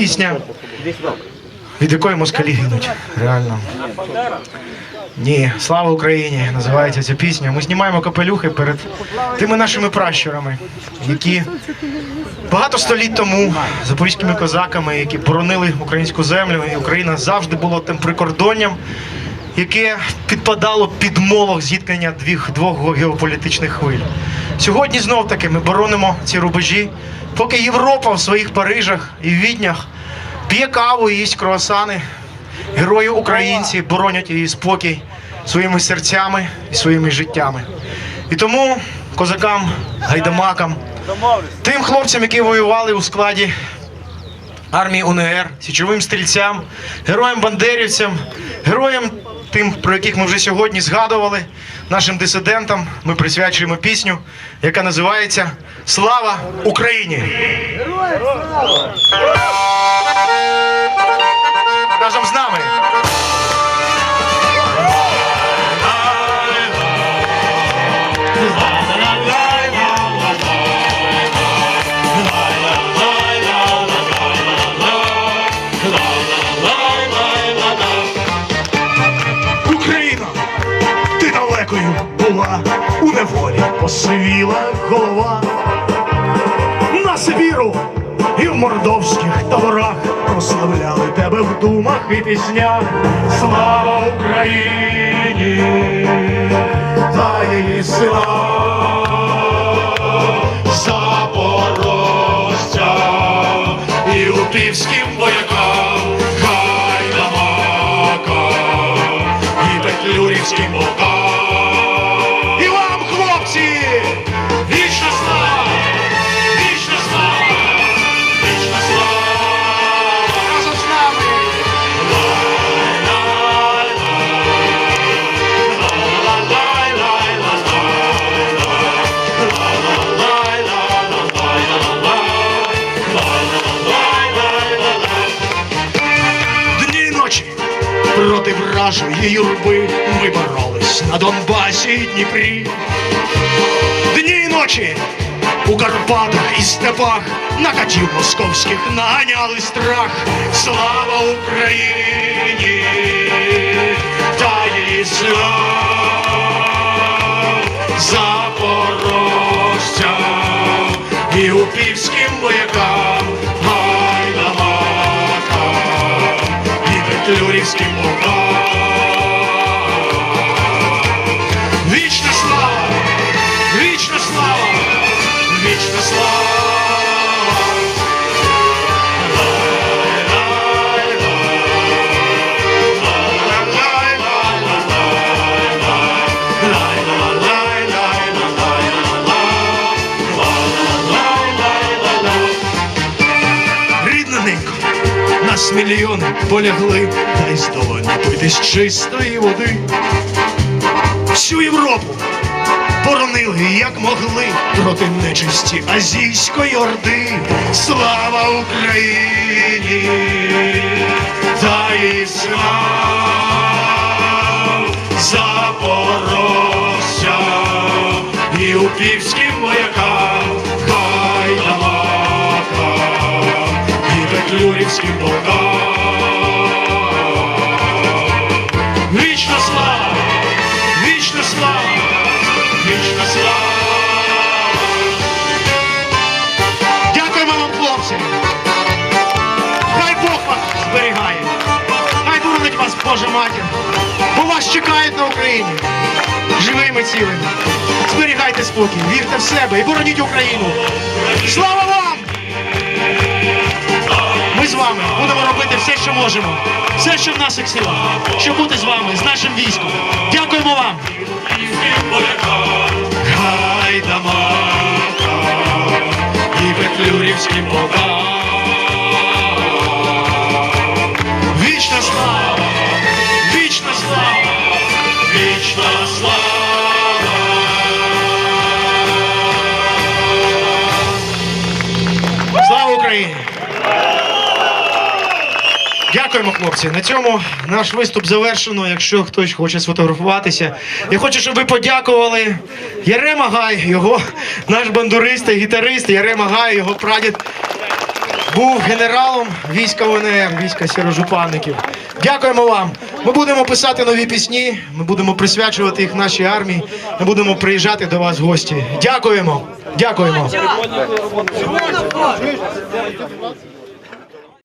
пісня, від якої москалі гинуть. Реально. Ні, слава Україні! Називається ця пісня. Ми знімаємо капелюхи перед тими нашими пращурами, які багато століть тому запорізькими козаками, які боронили українську землю, і Україна завжди була тим прикордонням, яке підпадало під молох зіткнення двох, двох геополітичних хвиль. Сьогодні знов таки ми боронимо ці рубежі, поки Європа в своїх Парижах і Віднях п'є каву і їсть круасани. Герої українці боронять її спокій своїми серцями і своїми життями. І тому козакам, гайдамакам, тим хлопцям, які воювали у складі армії УНР, січовим стрільцям, героям бандерівцям, героям тим, про яких ми вже сьогодні згадували, нашим дисидентам, ми присвячуємо пісню, яка називається Слава Україні! Разом з нами! Україна, ти далекою була у неволі, посивіла голова. Сибіру і в мордовських таборах прославляли тебе в думах і піснях. Слава Україні! Та її сила! Вражої юрби ми боролись на Донбасі і Дніпрі. Дні і ночі у Карпатах і степах на катів московських наганяли страх. Слава Україні! Та її слав запорожцям і упівським воякам нас мільйони полягли, дай з долою напитись чистої води. Всю Європу боронили, як могли, проти нечисті азійської орди. Слава Україні! Та і слав запорожцям петлюрівським полкам. Вічна слава! Вічна слава! Вічна слава! Дякуємо вам, хлопці! Хай Бог вас зберігає! Хай боронить вас Божа матір! Бо вас чекають на Україні! Живими цілими! Зберігайте спокій, вірте в себе і бороніть Україну! Слава вам! Ми вами будемо робити все, що можемо, все, що в наших силах, щоб бути з вами, з нашим військом. Дякуємо вам! Гайдамака і Петлюрівським полкам. Вічна слава! Вічна слава! Вічна слава! Дякуємо, хлопці. На цьому наш виступ завершено. Якщо хтось хоче сфотографуватися, я хочу, щоб ви подякували Ярема Гай, його наш бандурист і гітарист. Ярема Гай, його прадід був генералом війська УНР, війська сірожупанників. Дякуємо вам. Ми будемо писати нові пісні. Ми будемо присвячувати їх нашій армії. Ми будемо приїжджати до вас в гості. Дякуємо. Дякуємо.